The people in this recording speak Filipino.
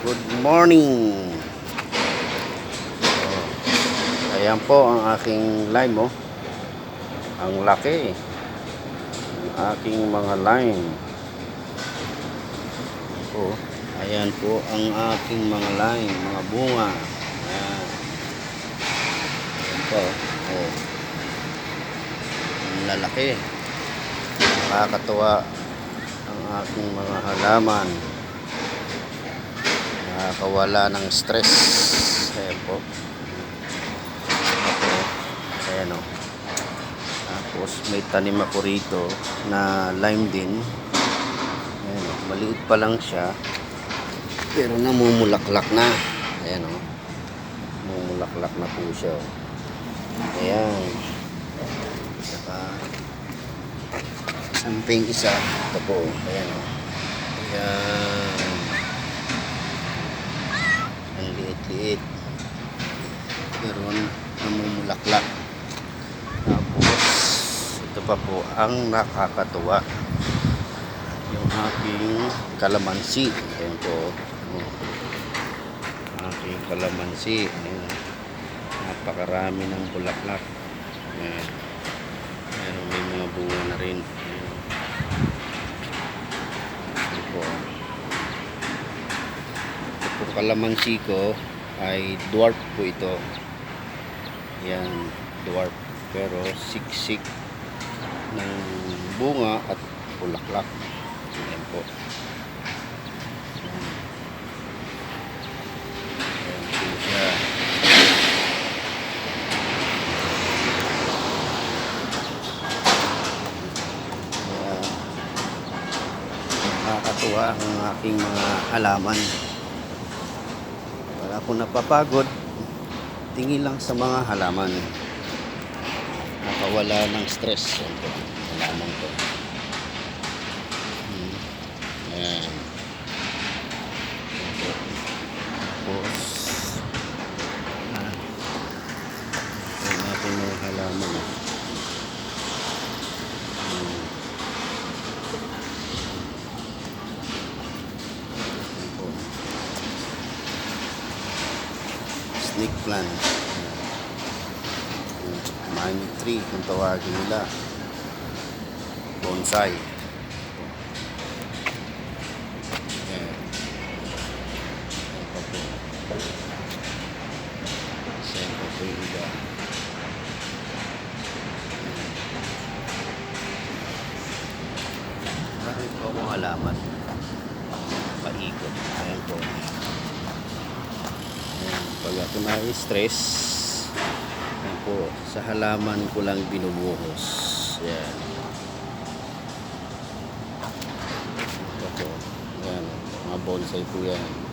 Good morning. Oh, ayan po ang aking lime oh. Ang laki. Ang aking mga lime. Oh, ayan po ang aking mga lime, mga bunga. Ayan. Ayan po. Oh. Ang lalaki. Nakakatuwa ang aking mga halaman nakakawala ng stress. Ayan po. Ako ayan o. Tapos may tanim ako rito na lime din. Ayan o. Maliit pa lang siya. Pero namumulaklak na. Ayan o. Namumulaklak na po siya ayan. Saka samping isa. Ito po. Ayan o ayan ang liit-liit pero namumulaklak tapos ito pa po ang nakakatuwa yung aking kalamansi ayan po oh. aking kalamansi ayan. napakarami ng bulaklak ayan. ayan may mga bunga na rin ayan. Po Itong kalamansi ko ay dwarf po ito. Yan, dwarf. Pero siksik ng bunga at bulaklak. Yan po. Nakakatuwa ang aking mga halaman wala akong napapagod tingin lang sa mga halaman. Nakawala ng stress. Po halaman ko hmm. yan Yan po. tapos ah, yan natin mga halaman ah. Hmm. Yan po. Snake plant. Money tree kung tawagin nila. Bonsai. Ayan. Ayan po. Ayan po po halaman? Paikot. Ayan po. Pag ako na-stress, ayan po, sa halaman ko lang binubuhos. Ayan. Ito po. Ayan, mga bonsai po yan.